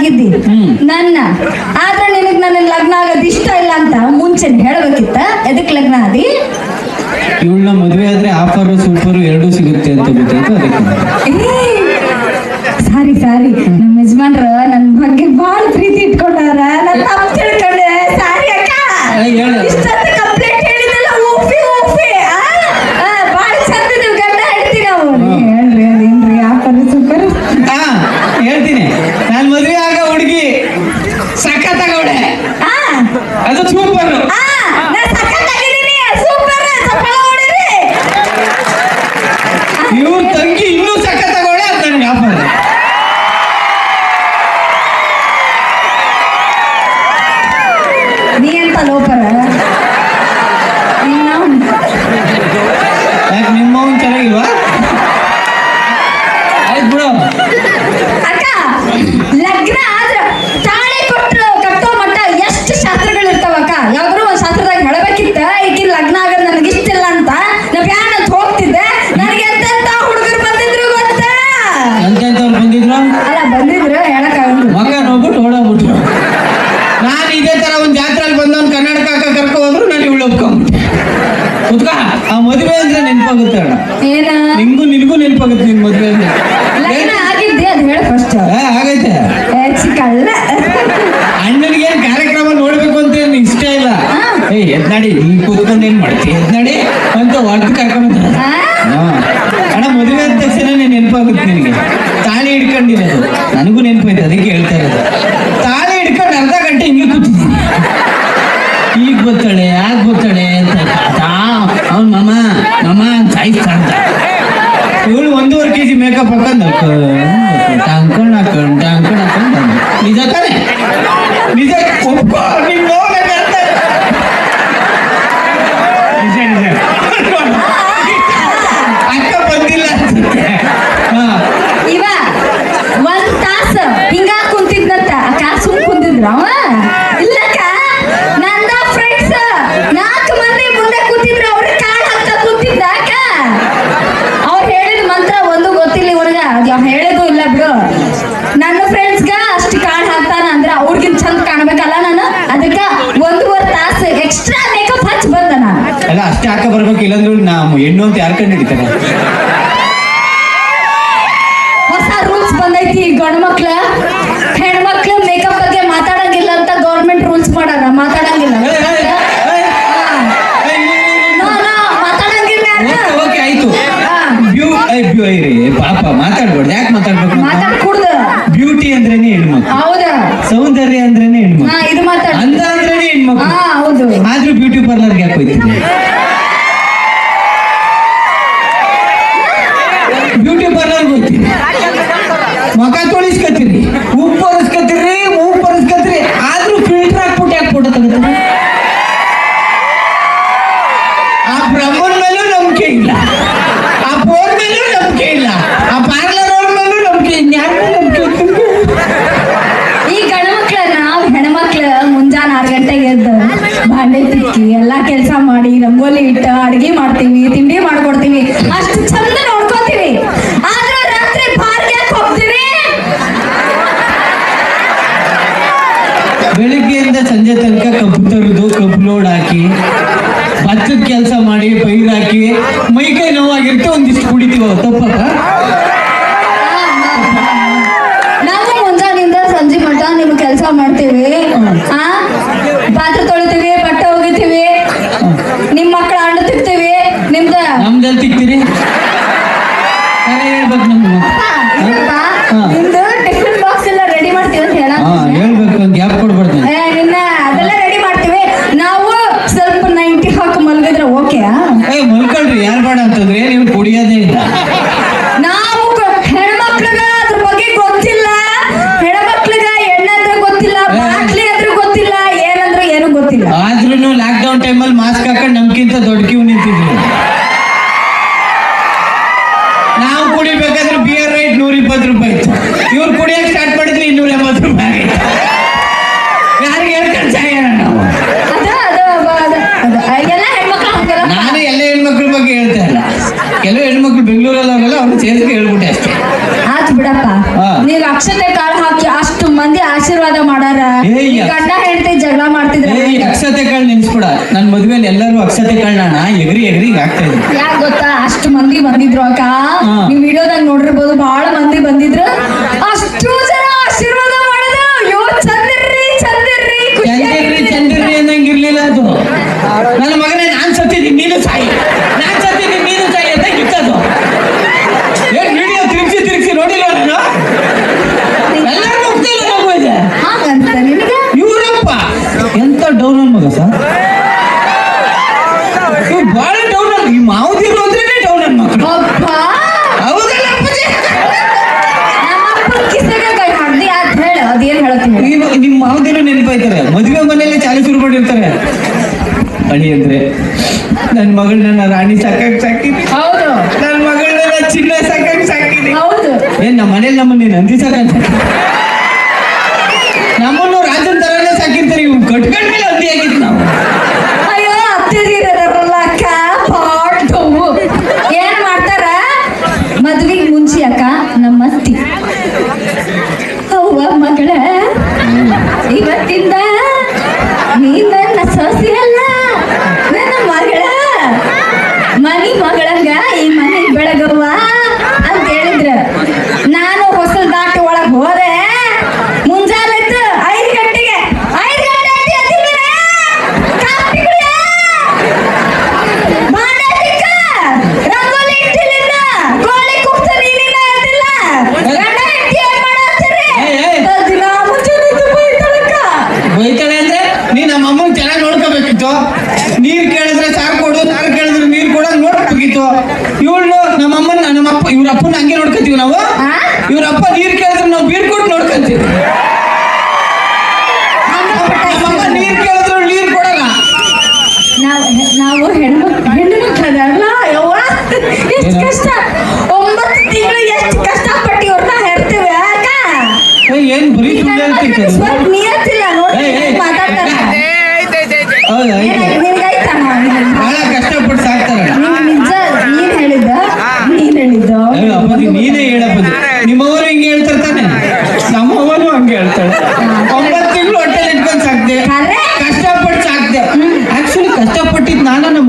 ಆಗಿದ್ದಿ ನನ್ನ. ಆದ್ರೆ ನಿನಗ್ ನನ್ನ ಲಗ್ನ ಆಗೋದ್ ಇಷ್ಟ ಇಲ್ಲ ಅಂತ ಮುಂಚೆ ಹೇಳಬೇಕಿತ್ತ? ಎದಕ್ ಲಗ್ನ ಆದಿ? ಇವಳ ಮದುವೆ ಆದ್ರೆ ಆಫರ್ ಸೂಪರ್ ಎರಡು ಸಿಗುತ್ತೆ ಅಂತ ಗೊತ್ತಾಯ್ತು ಅದಕ್ಕೆ? ಏಯ್ ಎದ್ನಾಡಿ ನೀನ್ ಕೂತ್ಕೊಂಡು ಏನ್ ಮಾಡ್ತಿ? ಎದ್ನಾಡಿ ಅಂತ ಹೊಡೆದು ಕರ್ಕೊಂಡು ಅಣ್ಣ ಮದುವೆ ಅಂತ ತಕ್ಷಣ ನೆನಪಾಗುತ್ತೆ ನಿನಗೆ. ತಾಳಿ ಹಿಡ್ಕೊಂಡಿರೋದು. ನನಗೂ ನೆನಪೈತೆ ಅದಕ್ಕೆ ಹೇಳ್ತಾ ಇರೋದು. ತಾಳಿ ಹಿಡ್ಕೊಂಡು ಅರ್ಧ ಗಂಟೆ ಹಿಂಗೆ ಕೂತಿದ್ದೀನಿ. ಈಗ ಬರ್ತಾಳೆ ಯಾಕೆ ಬರ್ತಾಳೆ ಅಂತ ಅವ್ನು ಮಮ ಮಮ ಅಂತ ಸಾಯಿಸ್ತಾ ಅಂತ ಇವಳು ಒಂದೂವರೆ ಕೆ ಜಿ ಮೇಕಪ್ ಹಾಕೊಂಡು ಅಷ್ಟೇ ಹಾಕ ಬರ್ಬೇಕು ಇಲ್ಲಾಂದ್ರೆ ನಾವು ಹೆಣ್ಣು ಅಂತ ಯಾರು ಕಂಡು ಹಿಡಿತಾರೆ? ಮನೆಯಲ್ಲಿ ಇಟ್ಟ ಅಡಿಗೆ ಮಾಡ್ತೀವಿ ತಿಂಡಿ ಮಾಡ್ಕೊಡ್ತೀವಿ ಅಷ್ಟು ಚಂದ ನೋಡ್ಕೊತೀವಿ. ಬೆಳಿಗ್ಗೆಯಿಂದ ಸಂಜೆ ತನಕ ಕಬ್ಬು ತರದು ಕಬ್ಬು ಲೋಡ್ ಹಾಕಿ ಭತ್ತದ ಕೆಲಸ ಮಾಡಿ ಪೈರು ಹಾಕಿ ಮೈ ಕೈ ನೋವಾಗಿರುತ್ತೆ ಒಂದಿಷ್ಟು ಕುಡಿತೀವ ತಪ್ಪ? ನಾವು ಮುಂಜಾನೆಯಿಂದ ಸಂಜೆ ಮಟ್ಟ ನಿಮ್ ಕೆಲಸ ಮಾಡ್ತೀವಿ. ನಿಮ್ ಮಕ್ಕಳ ಅಣ್ಣ ತಿಕ್ತೀವಿ ನಿಮ್ದ? ನಮ್ದಲ್ಲಿ ತಿಕ್ತೀರಿ ಹೇಳ್ಬೇಕು ನಿಮ್ದು? ಅಕ್ಷತೆ ಕಾಳು ಹಾಕಿ ಅಷ್ಟು ಮಂದಿ ಆಶೀರ್ವಾದ ಮಾಡಾರ. ಗಂಡ ಹೆಂಡತಿ ಜಗಳ ಮಾಡ್ತಿದ್ರ ಅಕ್ಷತೆ ಕಾಳು ನೆನ್ಸ್ಬಿಡ ನನ್ ಮದ್ವೆಲಿ ಎಲ್ಲರೂ ಅಕ್ಷತೆ ಕಾಳನ್ನ ಎಗ್ರಿ ಎಗ್ರಿ ಆಗ್ತಾ ಇದ್ರು ಯಾಕ್ ಗೊತ್ತಾ? ಅಷ್ಟು ಮಂದಿ ಬಂದಿದ್ರು ಅಕ್ಕ. ನೀವ್ ವಿಡಿಯೋದಾಗ ನೋಡಿರ್ಬೋದು ಬಹಳ ಮಂದಿ ಬಂದಿದ್ರು ಅಷ್ಟು ಜನ ಆಶೀರ್ವಾದ ಮಾಡಿದ ಅಯ್ಯೋ ಚಂದಿರ್ರಿ ಚಂದಿರ್ರಿ ಚಂದಿರ್ರಿ ಚಂದಿರ್ರಿ ಅನ್ನಂಗಿರ್ಲಿಲ್ಲ ಅದು ನನ್ನ ಮಗನೇ ನಾನ್ ಸತ್ತಿದ್ದೀನಿ ನೀನು ಸಾಯಿ ನಾನ್ ಸತ್ತಿದ್ದೀನಿ ನೀನು ಸಾಯಿ ಅಂತ ಕಿತ್ತದು ಏನ್ ವಿಡಿಯೋ ತಿರ್ಗಿಸಿ ತಿರ್ಗಿಸಿ ನೋಡಿಲ್ಲ ನಾನು ಎಲ್ಲರೂ ಮುಗ್ದಿಲ್ಲ ಮಗು ಇದೆ ಹಾಗಂತ ನಿನಗೆ ಇವರಪ್ಪ ಎಂತ ಡೌನ್ ನನ್ ಮಗ ಸರ್ ಇವ್ ಬಹಳ ಡೌನ್ ಈ ಮಾವುದಿರು ಅಂದ್ರೇನೆ ಡೌನ್ ನನ್ ಮಕ್ಕಳು ಅಪ್ಪ ಹೌದಲ್ಲ ಅಪ್ಪಾಜಿ ನಮ್ಮಪ್ಪ ಕಿಸೆಗೆ ಕೈ ಮಾಡ್ದಿ ಅದ್ ಹೇಳು ಅದೇನ್ ಹೇಳ್ತೀನಿ ಹೇಳು. ನೀವು ನಿಮ್ಮ ಮಾವುದಿರು ನೆನಪಾಯ್ತಾರೆ ಮದುವೆ ಮನೆಯಲ್ಲಿ ಚಾಲಿ ಶುರು ಮಾಡಿರ್ತಾರೆ ಅಳಿ ಅಂದ್ರೆ ನನ್ನ ಮಗಳನ್ನ ರಾಣಿ ಸಾಕಾಗಿ ಸಾಕಿದ್ವಿ ಹೌದು. ನನ್ನ ಮಗಳನ್ನ ಚಿನ್ನ ಸಾಕಾಗಿ ಸಾಕಿದ್ವಿ ಹೌದು. ಏನ್ ನಮ್ಮ ಮನೇಲಿ ನಮ್ಮನ್ನ ನಂದಿ ಸಾಕಂತ ಇವ್ರ ನೀರು ನೀರ್ ಕೇಳಿದ್ರೆ ನಾವು ಬೀರ್ ಕೊಟ್ಟು ನೋಡ್ಕೊಂತೀವಿ. ನೀರ್ ಕೇಳಿದ್ರು ನೀರ್ ಕೊಡಲ್ಲ. ನಾವು ನಾವು ಹೆಣ್ಣು ಹೆಣ್ಣು ಮಕ್ಕಳಲ್ಲ ಯವ್ವ? ಎಷ್ಟು ಕಷ್ಟ. ಒಂಬತ್ತು ತಿಂಗಳು ಎಷ್ಟು ಕಷ್ಟ ಪಟ್ಟಿ ಹೆರ್ತೀವಿ ಅಕ್ಕ? ಏನ್ ಬರೀ ಹೇಳ್ತಿರ್ತಾರೆ ಸ್ವಲ್ಪ ನಿಯತ್ತಿಲ್ಲ ನೋಡಿ ಏಯ್, ಏಯ್. ಮಾತಾಡ್ತಾರ ಹೌದಾ ನಿನಗಾಯ್ತಾ ಬಹಳ ಕಷ್ಟಪಟ್ಟು ಸಾಕ್ತಾರೆ ನಿಜ ನೀನ್ ಹೇಳಿದ್ದ ನೀನ್ ಹೇಳಿದ್ದ ಅಯ್ಯೋ ಅಪ್ಪಾಜಿ ನೀನೇ ಹೇಳಪ್ಪಾಜಿ ನಿಮ್ಮವರು ಹಿಂಗೆ ಹೇಳ್ತಾರೆ ತಾನೆ ನಮ್ಮವನು ಹಂಗೆ ಹೇಳ್ತಾಳೆ ಒಂಬತ್ತು ತಿಂಗಳು ಹೊಟ್ಟೆ ಇಟ್ಕೊಂಡು ಸಾಕ್ದೆ ಖರೆ? ಕಷ್ಟಪಟ್ಟು ಸಾಕ್ದೆ ಆಕ್ಚುಲಿ ಕಷ್ಟಪಟ್ಟಿದ್ ನಾನು ನಮ್ಮ ಅವ್ವನ ಒಂದು ಗೊತ್ತಾಯ್ತು ಅವ್ವ ಯಾರ್ ಕಷ್ಟ ಒಂಬತ್ತು ತಿಂಗಳು ಹಿಂಗೆ ಕೂತಿದ್ದೀನಿ ಓಡಾಡಕ್ಕೆ ಆಗಲ್ಲ.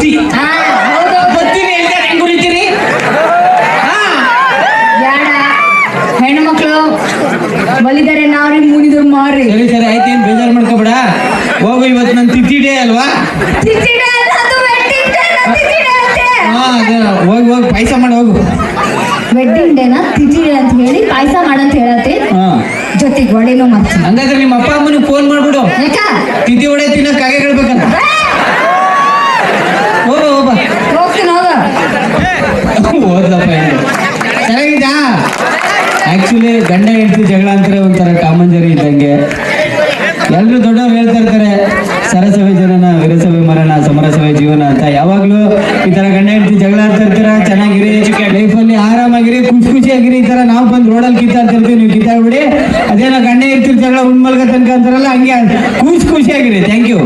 ಬತ್ತಿ ಬತ್ತಿನ ಎಲ್ಲಿ ಹೆಂಗ್ ಉಳಿತೀರಿ ಹಾ. ಬ್ಯಾಡ. ಹೆಣ್ಣು ಮಕ್ಳು ಬಲಿದರೆ ನಾವ್ರಿ ಮುನಿದ್ರು ಮಾರಿ ಸರಿ ಸರಿ ಆಯ್ತು ಏನ್ ಬೇಜಾರು ಮಾಡ್ಕೋಬೇಡ. ಹೋಗು ಇವತ್ತು ನನ್ನ ತಿಥಿ ಡೇ ಅಲ್ವಾ ಹೋಗಿ ಹೋಗಿ ಪಾಯಸ ಮಾಡಿ ಹೋಗು. ವೆಡ್ಡಿಂಗ್ ಡೇನ ಅಂತ ಹೇಳಿ ಪಾಯಸ ಮಾಡಂತ ಹೇಳತ್ತೆ. ಜೊತೆಗೆ ಮಾಡ್ತೀನಿ. ಹಂಗಾದ್ರೆ ನಿಮ್ಮ ಅಪ್ಪ ಅಮ್ಮನಿಗೆ ಫೋನ್ ಮಾಡ್ಬಿಡು. ತಿಥಿ ಒಡೆ ತಿನ್ನಕ್ ಆಕ್ಚುಲಿ ಗಂಡ ಹೆಂಡತಿ ಜಗಳ ಅಂತಾರೆ ಒಂಥರ ಕಾಮಂಜರಿ ಇದ್ದಂಗೆ. ಎಲ್ಲರೂ ದೊಡ್ಡವ್ರು ಹೇಳ್ತಾ ಇರ್ತಾರೆ ಸರಸಭೆ ಜನನ ವಿರಸಭೆ ಮರಣ ಸಮರಸಭೆ ಜೀವನ ಅಂತ. ಯಾವಾಗ್ಲೂ ಈ ತರ ಗಂಡ ಹೆಂಡತಿ ಜಗಳ ಅಂತ ಇರ್ತೀರ? ಚೆನ್ನಾಗಿರಿ ಲೈಫಲ್ಲಿ ಆರಾಮಾಗಿರಿ, ಖುಷಿ ಖುಷಿಯಾಗಿರಿ. ಈ ತರ ನಾವು ಬಂದು ರೋಡಲ್ಲಿ ಅಂತ ಇರ್ತೀವಿ, ನೀವು ಕಿತ್ತಾಡ್ಬಿಡಿ. ಅದೇನೋ ಗಂಡ ಹೆಂಡತಿ ಜಗಳ ಉಣ್ಮಲ್ಗ ತನಕ ಅಂತಾರಲ್ಲ, ಹಂಗೆ ಖುಷಿ ಖುಷಿಯಾಗಿರಿ. Thank you